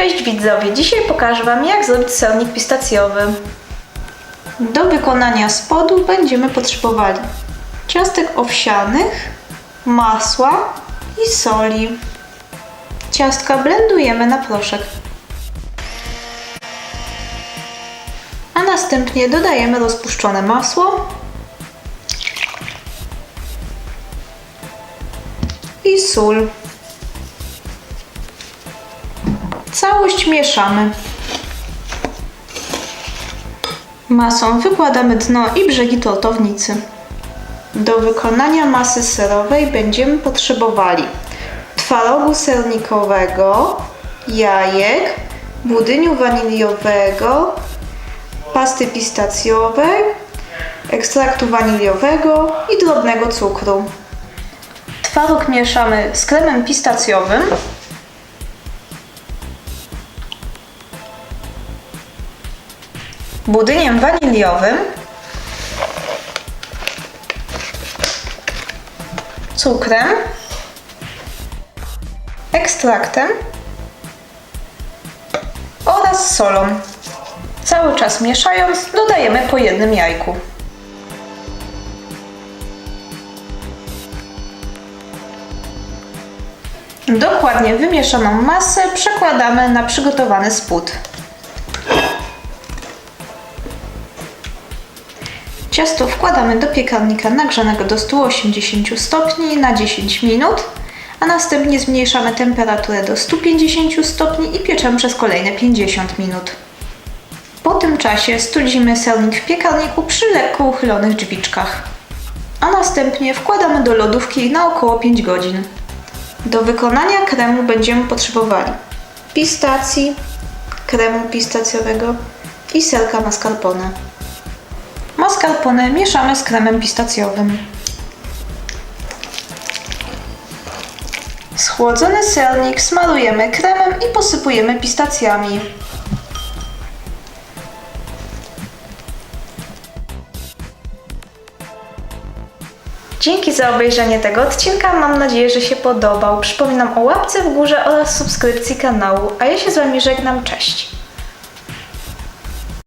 Cześć widzowie, dzisiaj pokażę Wam jak zrobić sernik pistacjowy. Do wykonania spodu będziemy potrzebowali ciastek owsianych, masła i soli. Ciastka blendujemy na proszek. A następnie dodajemy rozpuszczone masło i sól. Całość mieszamy. Masą wykładamy dno i brzegi tortownicy. Do wykonania masy serowej będziemy potrzebowali twarogu sernikowego, jajek, budyniu waniliowego, pasty pistacjowej, ekstraktu waniliowego i drobnego cukru. Twaróg mieszamy z kremem pistacjowym, budyniem waniliowym, cukrem, ekstraktem oraz solą. Cały czas mieszając dodajemy po jednym jajku. Dokładnie wymieszaną masę przekładamy na przygotowany spód. Ciasto wkładamy do piekarnika nagrzanego do 180 stopni na 10 minut, a następnie zmniejszamy temperaturę do 150 stopni i pieczemy przez kolejne 50 minut. Po tym czasie studzimy sernik w piekarniku przy lekko uchylonych drzwiczkach, a następnie wkładamy do lodówki na około 5 godzin. Do wykonania kremu będziemy potrzebowali pistacji, kremu pistacjowego i serka mascarpone. Mascarpone mieszamy z kremem pistacjowym. Schłodzony sernik smarujemy kremem i posypujemy pistacjami. Dzięki za obejrzenie tego odcinka. Mam nadzieję, że się podobał. Przypominam o łapce w górze oraz subskrypcji kanału. A ja się z Wami żegnam. Cześć!